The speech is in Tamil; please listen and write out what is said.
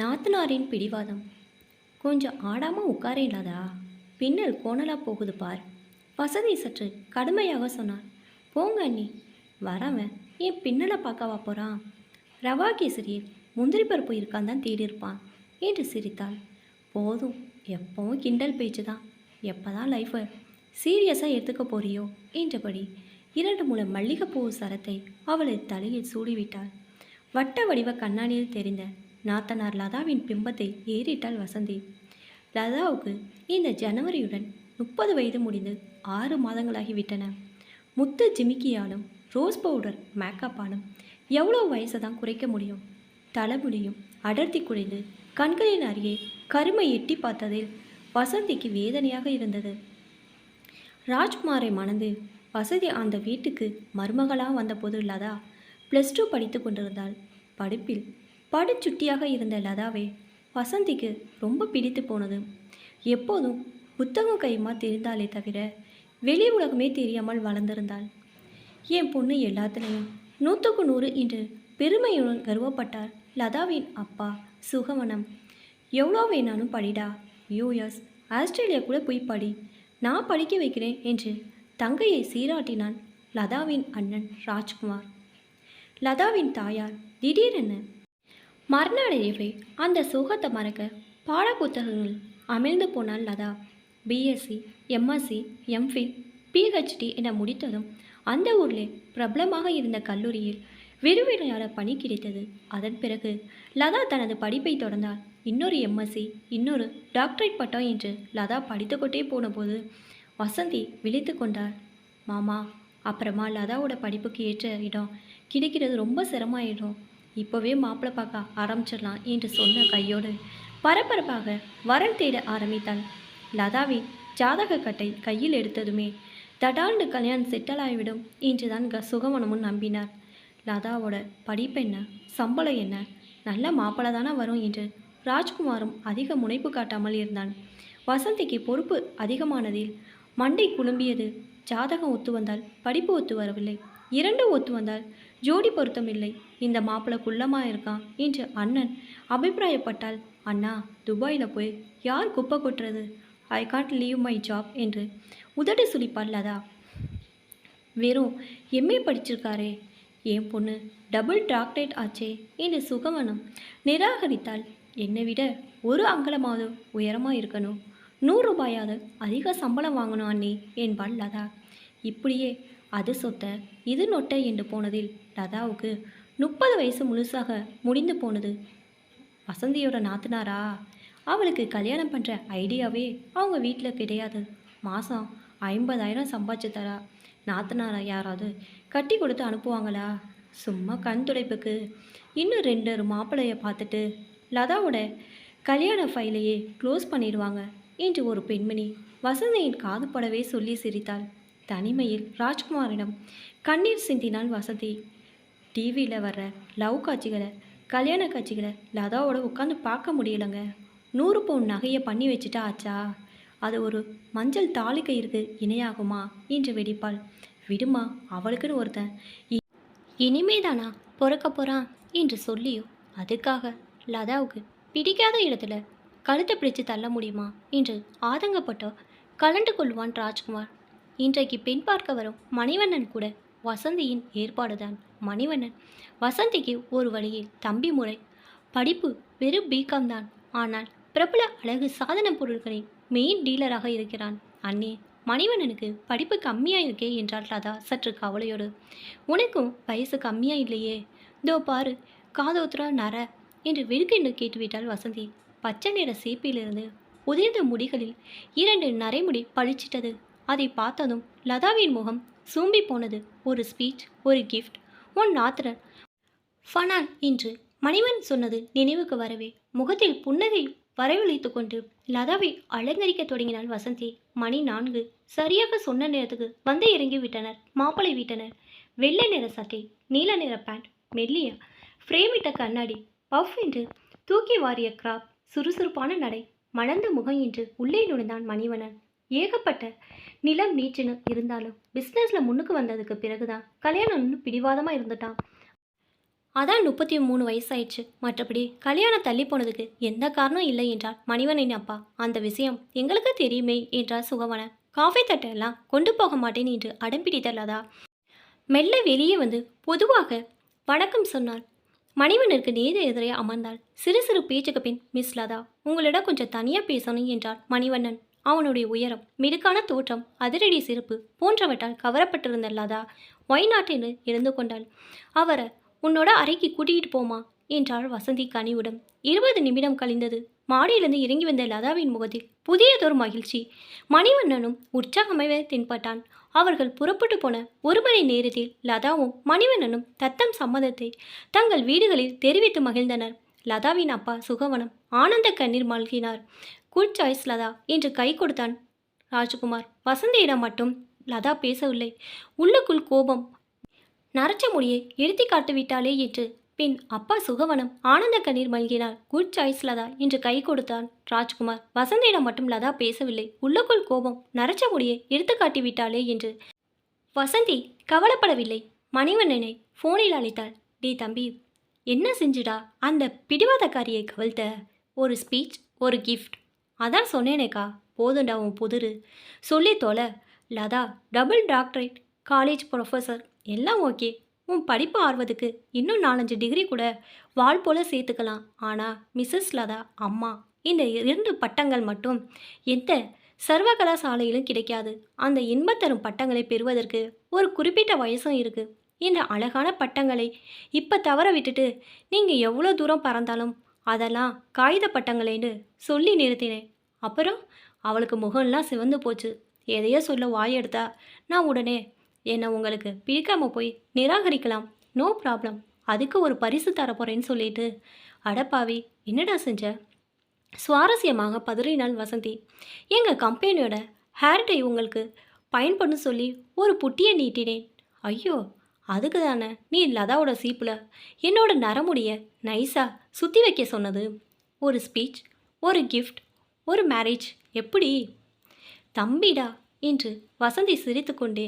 நாத்தனாரின் பிடிவாதம். கொஞ்சம் ஆடாமல் உட்காரேன்லாதா பின்னல் கோணலாக போகுது பார். வசதி சற்று கடுமையாக சொன்னார். போங்க அண்ணி. வரவன் என் பின்னலை பார்க்கவா போகிறான் ரவா கேசரியில் முந்திரி பருப்பு இருக்கான் தான் தேடி இருப்பான் என்று சிரித்தாள். போதும். எப்பவும் கிண்டல் பேச்சு தான் எப்போ தான் லைஃப்பை சீரியஸாக எடுத்துக்க போறியோ என்றபடி இரண்டு மூலம் மல்லிகைப்பூ சரத்தை அவளது தலையில் சூடிவிட்டாள். வட்ட வடிவ கண்ணாடியில் தெரிந்த நாத்தனார் லதாவின் பிம்பத்தை ஏறிட்டாள் வசந்தி. லதாவுக்கு இந்த ஜனவரியுடன் முப்பது வயது முடிந்து ஆறு மாதங்களாகிவிட்டன முத்து ஜிமிக்கியாலும் ரோஸ் பவுடர் மேக்கப்பாலும் எவ்வளோ வயசை தான் குறைக்க முடியும்? தலைமுடியும் அடர்த்தி குறைந்து கண்களின் அருகே கருமை எட்டி பார்த்ததில் வசந்திக்கு வேதனையாக இருந்தது. ராஜ்குமாரை மணந்து வசதி அந்த வீட்டுக்கு மருமகளாக வந்தபோது லதா ப்ளஸ் டூ படித்து கொண்டிருந்தாள். படிப்பில் படுச்சுட்டியாக இருந்த லதாவை வசந்திக்கு ரொம்ப பிடித்து போனது. எப்போதும் புத்தகம் கையுமா தெரிந்தாலே தவிர வெளி உலகமே தெரியாமல் வளர்ந்திருந்தாள். என் பொண்ணு எல்லாத்துலேயும் நூற்றுக்கு நூறு என்று பெருமையுடன் கர்வப்பட்டார். லதாவின் அப்பா சுகவனம். எவ்வளோ வேணாலும் படிடா. யூஎஸ் ஆஸ்திரேலியா கூட போய் படி. நான் படிக்க வைக்கிறேன் என்று தங்கையை சீராட்டினான் லதாவின் அண்ணன் ராஜ்குமார். லதாவின் தாயார் திடீரென மரணடையவே அந்த சோகத்தை மறக்க பாட புத்தகங்கள் அமிழ்ந்து போனாள் Latha. BSc MSc MPhil PhD என முடித்ததும் அந்த ஊரில் பிரபலமாக இருந்த கல்லூரியில் விரிவுரையாளர் பணி கிடைத்தது. அதன் பிறகு லதா தனது படிப்பை தொடர்ந்தார் இன்னொரு எம்எஸ்சி இன்னொரு டாக்டரேட் பட்டம் என்று லதா படித்துக்கொண்டே போனபோது வசந்தி விழித்து கொண்டார் மாமா அப்புறமா லதாவோட படிப்புக்கு ஏற்ற இடம் கிடைக்கிறது ரொம்ப சிரமாயிடும் இப்போவே மாப்பிள்ளை பார்க்க ஆரம்பிச்சிடலாம் என்று சொன்ன கையோடு பரபரப்பாக வரன் தேட ஆரம்பித்தாள். லதாவின் ஜாதக கட்டை கையில் எடுத்ததுமே தடாண்டு கல்யாணம் செட்டில் ஆகிவிடும் என்றுதான் க சுகமனமும் நம்பினார். லதாவோட படிப்பு என்ன சம்பளம் என்ன நல்ல மாப்பிள்ளை தானே வரும் என்று ராஜ்குமாரும் அதிக முனைப்பு காட்டாமல் இருந்தான். வசந்திக்கு பொறுப்பு அதிகமானதில் மண்டை குழும்பியது ஜாதகம் ஒத்து வந்தால் படிப்பு ஒத்து வரவில்லை. இரண்டும் ஒத்து வந்தால் ஜோடி பொருத்தம் இல்லை. இந்த மாப்பிள்ளை குள்ளமாக இருக்கான் என்று அண்ணன் அபிப்பிராயப்பட்டால் அண்ணா துபாயில் போய் யார் குப்பை கொட்டுறது? I can't leave my job என்று உதடு சுழிப்பாள் லதா. வெறும் எம்ஏ படிச்சிருக்காரே. என் பொண்ணு டபுள் டாக்டரேட் ஆச்சே என்று சுகவனம் நிராகரித்தால் என்னை விட ஒரு அங்கலமாவது உயரமாக இருக்கணும். நூறு ரூபாயாவது அதிக சம்பளம் வாங்கணும் அண்ணி என்பாள் லதா. இப்படியே அது சொத்த இது நொட்டை என்று போனதில் லதாவுக்கு முப்பது வயசு முழுசாக முடிந்து போனது. வசந்தியோட நாத்தனாரா? அவளுக்கு கல்யாணம் பண்ணுற ஐடியாவே அவங்க வீட்டில் கிடையாது. மாதம் ஐம்பதாயிரம் சம்பாதிச்சு தரா நாத்தனாரா யாராவது கட்டி கொடுத்து அனுப்புவாங்களா? சும்மா கண் துடைப்புக்கு. இன்னும் ரெண்டு மாப்பிள்ளையை பார்த்துட்டு லதாவோட கல்யாண ஃபைலையே க்ளோஸ் பண்ணிடுவாங்க என்று ஒரு பெண்மணி வசந்தியின் காதுபடவே சொல்லி சிரித்தாள். தனிமையில் ராஜ்குமாரிடம் கண்ணீர் சிந்தினாள் வசதி. டிவியில் வர்ற லவ் காட்சிகளை கல்யாண காட்சிகளை லதாவோட உட்காந்து பார்க்க முடியலைங்க. நூறு பவுன் நகையை பண்ணி வச்சுட்டா ஆச்சா? அது ஒரு மஞ்சள் தாலி கயிறுக்கு இணையாகுமா? என்று வெடிப்பாள். விடுமா அவளுக்குன்னு ஒருத்தன். இ- இனிமேதானா பிறக்க போகிறான் என்று சொல்லியோ? அதுக்காக லதாவுக்கு பிடிக்காத இடத்துல கழுத்தை பிடிச்சு தள்ள முடியுமா? என்று ஆதங்கப்பட்டோ கலண்டு கொள்வான் ராஜ்குமார். இன்றைக்கு பெண் பார்க்க வரும் மணிவண்ணன் கூட வசந்தியின் ஏற்பாடுதான். மணிவண்ணன் வசந்திக்கு ஒரு வழியில் தம்பி முறை. படிப்பு வெறும் பிகாம் தான். ஆனால் பிரபல அழகு சாதன பொருட்களின் மெயின் டீலராக இருக்கிறான். அண்ணே மணிவண்ணனுக்கு படிப்பு கம்மியாக இருக்கே என்றாள் லதா சற்று கவலையோடு. உனக்கும் வயசு கம்மியா இல்லையே. இதோ பாரு காதோத்ரா நர என்று வெடுக்கென்று கேட்டுவிட்டாள் வசந்தி. பச்சை நிற சீப்பிலிருந்து உதிர்ந்த முடிகளில் இரண்டு நரைமுடி பளிச்சிட்டது. அதை பார்த்ததும் லதாவின் முகம் சூம்பி போனது. ஒரு ஸ்பீச் ஒரு கிஃப்ட் ஒன் நாத்திரர் ஃபனான் என்று மணிவன் சொன்னது நினைவுக்கு வரவே. முகத்தில் புன்னகை வரவழைத்து கொண்டு லதாவை அலங்கரிக்க தொடங்கினாள் வசந்தி. மணி நான்கு. சரியாக சொன்ன நேரத்துக்கு வந்து இறங்கி விட்டனர். மாப்பிளை வீட்டனர். வெள்ளை நிற சட்டை நீல நிற பேண்ட் மெல்லிய ஃப்ரேமிட்ட கண்ணாடி பஃப் என்று தூக்கி வாரிய கிராப் சுறுசுறுப்பான நடை மலர்ந்த முகம் என்று உள்ளே நுழைந்தான் மணிவனன் ஏகப்பட்ட நிலம் நீச்சுன்னு இருந்தாலும் பிஸ்னஸில் முன்னுக்கு வந்ததுக்கு பிறகுதான் கல்யாணம் இன்னும் பிடிவாதமாக இருந்துட்டான். அதான் முப்பத்தி மூணு வயசாயிடுச்சு. மற்றபடி கல்யாணம் தள்ளி போனதுக்கு எந்த காரணம் இல்லை என்றார் மணிவனின் அப்பா. அந்த விஷயம் எங்களுக்கு தெரியுமே என்றார் சுகவனன் காஃபி தட்டையெல்லாம் கொண்டு போக மாட்டேன் என்று அடம்பிடித்தல்லதா மெல்ல வெளியே வந்து பொதுவாக வணக்கம் சொன்னாள். மணிவனிற்கு நேர எதிரே அமர்ந்தாள். சிறு சிறு பேச்சுக்கு பின் மிஸ் லதா உங்களிடம் கொஞ்சம் தனியாக பேசணும் என்றார் மணிவண்ணன். அவனுடைய உயரம் மிடுக்கான தோற்றம் அதிரடி சிறப்பு போன்றவற்றால் கவரப்பட்டிருந்த லதா ஒய் இருந்து கொண்டாள். அவரை உன்னோட அறைக்கு கூட்டிகிட்டு போமா? என்றாள் வசந்தி கனிவுடன். இருபது நிமிடம் கழிந்தது. மாடியிலிருந்து இறங்கி வந்த லதாவின் முகத்தில் புதியதொரு மகிழ்ச்சி. மணிவண்ணனும் உற்சாகமாகவே தென்பட்டான். அவர்கள் புறப்பட்டு போன ஒரு மணி நேரத்தில் லதாவும் மணிவண்ணனும் தத்தம் சம்மதத்தை தங்கள் வீடுகளில் தெரிவித்து மகிழ்ந்தனர். லதாவின் அப்பா சுகவனம். ஆனந்த கண்ணீர் மல்கினார். குட் சாய்ஸ் லதா என்று கை கொடுத்தான் ராஜகுமார். வசந்தியிடம் மட்டும் லதா பேசவில்லை. உள்ளுக்குள் கோபம். நரச்ச முடியை எழுத்தி காட்டுவிட்டாளே என்று. பின் அப்பா சுகவனம். ஆனந்த கண்ணீர் மல்கினார். குட் சாய்ஸ் லதா என்று கை கொடுத்தான் ராஜ்குமார். வசந்தியிடம் மட்டும் லதா பேசவில்லை. உள்ளுக்குள் கோபம். நரச்ச முடியை எடுத்து காட்டிவிட்டாளே என்று. வசந்தி கவலைப்படவில்லை. மணிவண்ணனை ஃபோனில் அழைத்தாள். டே தம்பி என்ன செஞ்சுடா? அந்த பிடிவாதக்காரியை கவிழ்த்த. ஒரு ஸ்பீச் ஒரு கிஃப்ட் அதான் சொன்னேனேக்கா போதும்டா உன் புதிரு. சொல்லி தொலை. Latha double doctorate college professor எல்லாம் ஓகே உன் படிப்பு ஆர்வத்துக்கு இன்னும் நாலஞ்சு டிகிரி கூட வால் போல் சேர்த்துக்கலாம். ஆனால் மிஸ்ஸஸ் லதா அம்மா இந்த இரண்டு பட்டங்கள் மட்டும் எந்த சர்வகலாசாலையிலும் கிடைக்காது. அந்த இன்பத்தரும் பட்டங்களை பெறுவதற்கு ஒரு குறிப்பிட்ட வயசும் இருக்குது இந்த அழகான பட்டங்களை இப்போ தவற விட்டுட்டு நீங்கள் எவ்வளோ தூரம் பறந்தாலும் அதெல்லாம் காகித பட்டங்களேன்னு சொல்லி நிறுத்தினேன். அப்புறம் அவளுக்கு முகம்லாம் சிவந்து போச்சு. எதையோ சொல்ல வாய் எடுத்தா நான் உடனே என்னை உங்களுக்கு பிடிக்காம போய் நிராகரிக்கலாம். No problem. அதுக்கு ஒரு பரிசு தரப்போறேன்னு சொல்லிட்டு அடப்பாவி என்னடா செஞ்ச? சுவாரஸ்யமாக பதறினாள் வசந்தி. எங்கள் கம்பெனியோட ஹேர் டை உங்களுக்கு பயன்படும் சொல்லி ஒரு புட்டியை நீட்டினேன். ஐயோ அதுக்கு தானே நீ லதாவோட சீப்பில். என்னோட நரமுடிய நைஸாக சுற்றி வைக்க சொன்னது. ஒரு ஸ்பீச் ஒரு கிஃப்ட் ஒரு மேரேஜ் எப்படி? தம்பிடா என்று வசந்தி சிரித்துக்கொண்டே